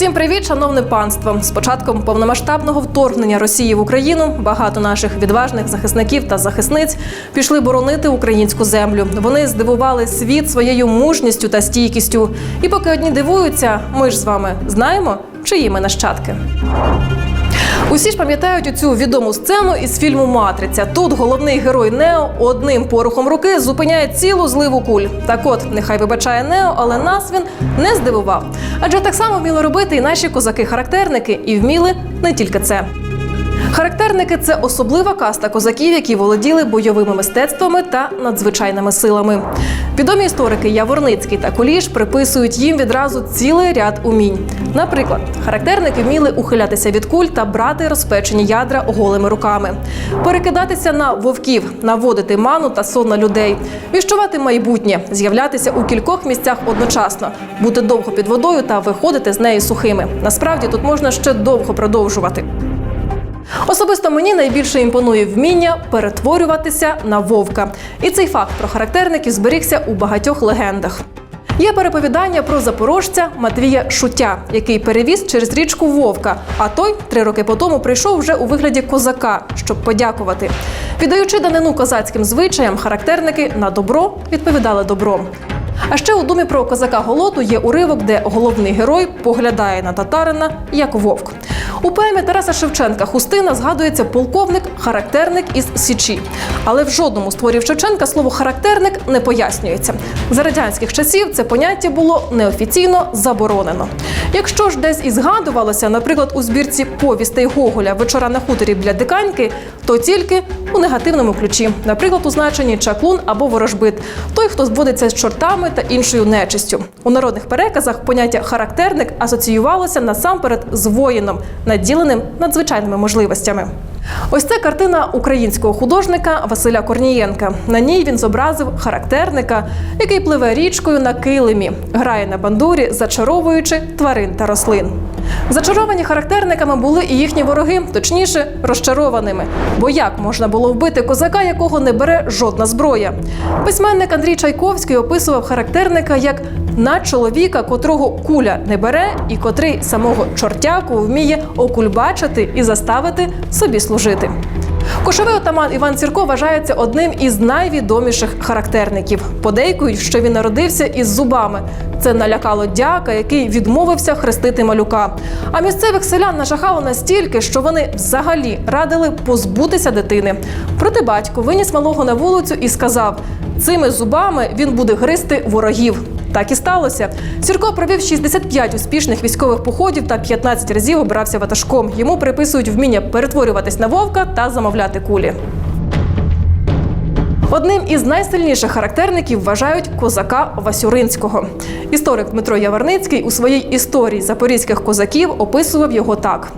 Усім привіт, шановне панство! З початком повномасштабного вторгнення Росії в Україну багато наших відважних захисників та захисниць пішли боронити українську землю. Вони здивували світ своєю мужністю та стійкістю. І поки одні дивуються, ми ж з вами знаємо, чиї ми нащадки. Усі ж пам'ятають оцю відому сцену із фільму Матриця. Тут головний герой Нео одним порухом руки зупиняє цілу зливу куль. Так от, нехай вибачає Нео, але нас він не здивував. Адже так само вміли робити і наші козаки-характерники, і вміли не тільки це. Характерники це особлива каста козаків, які володіли бойовими мистецтвами та надзвичайними силами. Відомі історики Яворницький та Куліш приписують їм відразу цілий ряд умінь. Наприклад, характерники вміли ухилятися від куль та брати розпечені ядра голими руками, перекидатися на вовків, наводити ману та сон на людей, віщувати майбутнє, з'являтися у кількох місцях одночасно, бути довго під водою та виходити з неї сухими. Насправді тут можна ще довго продовжувати. Особисто мені найбільше імпонує вміння перетворюватися на вовка. І цей факт про характерників зберігся у багатьох легендах. Є переповідання про запорожця Матвія Шуття, який перевіз через річку Вовка. А той три роки по тому прийшов вже у вигляді козака, щоб подякувати. Віддаючи данину козацьким звичаям, характерники на добро відповідали добром. А ще у думі про козака Голоту є уривок, де головний герой поглядає на татарина як вовк. У поемі Тараса Шевченка Хустина згадується полковник, характерник із Січі. Але в жодному з творів Шевченка слово характерник не пояснюється. За радянських часів це поняття було неофіційно заборонено. Якщо ж десь і згадувалося, наприклад, у збірці повістей Гоголя Вечора на хуторі біля диканьки, то тільки у негативному ключі, наприклад, у значенні чаклун або ворожбит, той, хто зводиться з чортами та іншою нечистю. У народних переказах поняття характерник асоціювалося насамперед з воїном, наділеним надзвичайними можливостями. Ось це картина українського художника Василя Корнієнка. На ній він зобразив характерника, який пливе річкою на килимі, грає на бандурі, зачаровуючи тварин та рослин. Зачаровані характерниками були і їхні вороги, точніше, розчарованими. Бо як можна було вбити козака, якого не бере жодна зброя? Письменник Андрій Чайковський описував характерника як на чоловіка, котрого куля не бере, і котрий самого чортяку вміє окульбачити і заставити собі служити. Кошовий отаман Іван Цірко вважається одним із найвідоміших характерників. Подейкують, що він народився із зубами. Це налякало дяка, який відмовився хрестити малюка. А місцевих селян нажахало настільки, що вони взагалі радили позбутися дитини. Проте батько виніс малого на вулицю і сказав: цими зубами він буде гризти ворогів. Так і сталося. Сірко провів 65 успішних військових походів та 15 разів обирався ватажком. Йому приписують вміння перетворюватись на вовка та замовляти кулі. Одним із найсильніших характерників вважають козака Васюринського. Історик Дмитро Яворницький у своїй історії запорізьких козаків описував його так: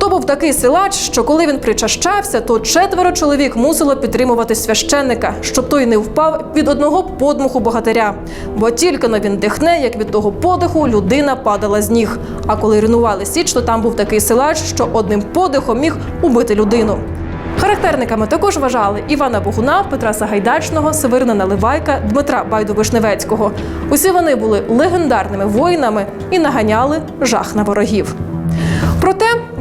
то був такий силач, що коли він причащався, то четверо чоловік мусило підтримувати священника, щоб той не впав від одного подмуху богатиря. Бо тільки но він дихне, як від того подиху людина падала з ніг. А коли ринували січ, то там був такий силач, що одним подихом міг убити людину. Характерниками також вважали Івана Богуна, Петра Сагайдачного, Северина Наливайка, Дмитра Байду-Вишневецького. Усі вони були легендарними воїнами і наганяли жах на ворогів.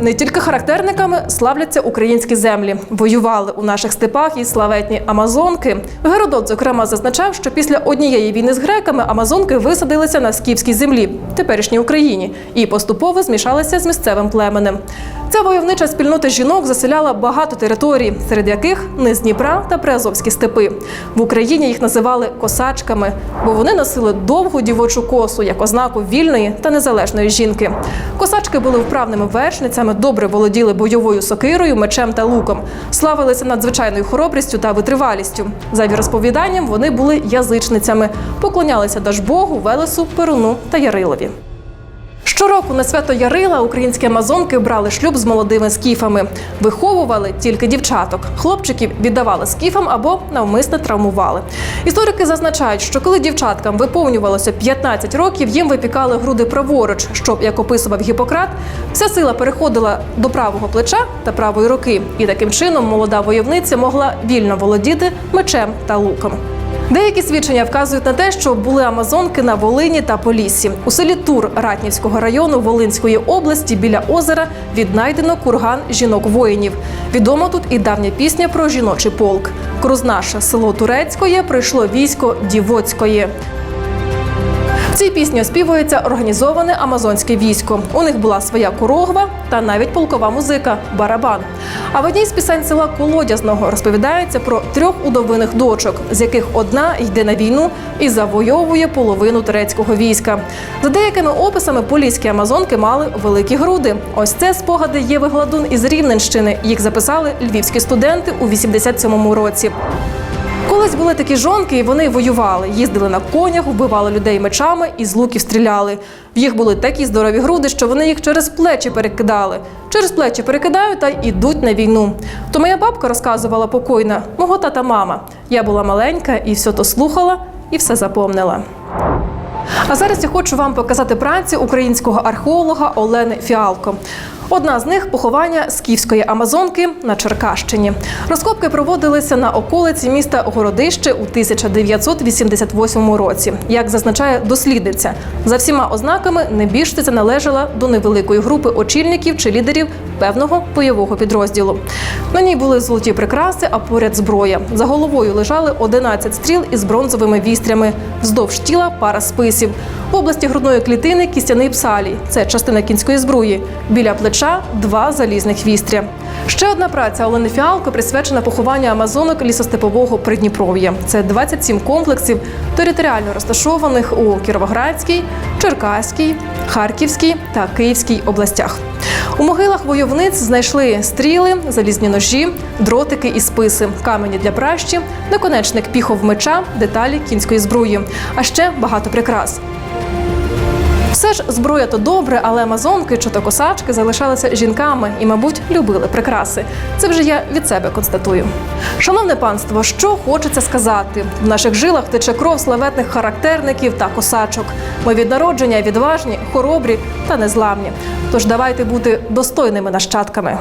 Не тільки характерниками славляться українські землі. Воювали у наших степах і славетні Амазонки. Геродот, зокрема, зазначав, що після однієї війни з греками Амазонки висадилися на скіфській землі, теперішній Україні, і поступово змішалися з місцевим племенем. Ця войовнича спільнота жінок заселяла багато територій, серед яких низ Дніпра та Приазовські степи. В Україні їх називали косачками, бо вони носили довгу дівочу косу як ознаку вільної та незалежної жінки. Косачки були вправними вершницями, добре володіли бойовою сокирою, мечем та луком, славилися надзвичайною хоробрістю та витривалістю. За розповіданням вони були язичницями, поклонялися Дажбогу, Велесу, Перуну та Ярилові. Щороку на свято Ярила українські амазонки брали шлюб з молодими скіфами, виховували тільки дівчаток. Хлопчиків віддавали скіфам або навмисно травмували. Історики зазначають, що коли дівчаткам виповнювалося 15 років, їм випікали груди праворуч, щоб, як описував Гіппократ, вся сила переходила до правого плеча та правої руки, і таким чином молода войовниця могла вільно володіти мечем та луком. Деякі свідчення вказують на те, що були амазонки на Волині та Поліссі. У селі Тур Ратнівського району Волинської області біля озера віднайдено курган жінок-воїнів. Відома тут і давня пісня про жіночий полк. Круз наше село Турецької прийшло військо Дівоцької. Цій пісні оспівується організоване амазонське військо. У них була своя корогва та навіть полкова музика барабан. А в одній з пісень села Колодязного розповідається про трьох удовиних дочок, з яких одна йде на війну і завойовує половину турецького війська. За деякими описами поліські амазонки мали великі груди. Ось це спогади Єви Гладун із Рівненщини. Їх записали львівські студенти у 87-му році. Колись були такі жонки, і вони воювали, їздили на конях, вбивали людей мечами і з луків стріляли. В їх були такі здорові груди, що вони їх через плечі перекидали. Через плечі перекидають та йдуть на війну. То моя бабка розказувала покойна, мого тата мама. Я була маленька і все то слухала і все запомнила. А зараз я хочу вам показати праці українського археолога Олени Фіалко. Одна з них поховання скіфської амазонки на Черкащині. Розкопки проводилися на околиці міста Городище у 1988 році. Як зазначає дослідниця, за всіма ознаками небіжчиця належала до невеликої групи очільників чи лідерів певного бойового підрозділу. На ній були золоті прикраси, а поряд зброя. За головою лежали 11 стріл із бронзовими вістрями. Вздовж тіла пара списів. В області грудної клітини кістяний псалій. Це частина кінської збруї. Біля плеча два залізних вістря. Ще одна праця Олени Фіалко присвячена похованню амазонок лісостепового Придніпров'я. Це 27 комплексів, територіально розташованих у Кіровоградській, Черкаській, Харківській та Київській областях. У могилах войовниць знайшли стріли, залізні ножі, дротики і списи, камені для пращі, наконечник піхов меча, деталі кінської зброї, а ще багато прикрас. Все ж зброя то добре, але амазонки чи то косачки залишалися жінками і, мабуть, любили прикраси. Це вже я від себе констатую. Шановне панство, що хочеться сказати? В наших жилах тече кров славетних характерників та косачок. Ми від народження відважні, хоробрі та незламні. Тож давайте бути достойними нащадками.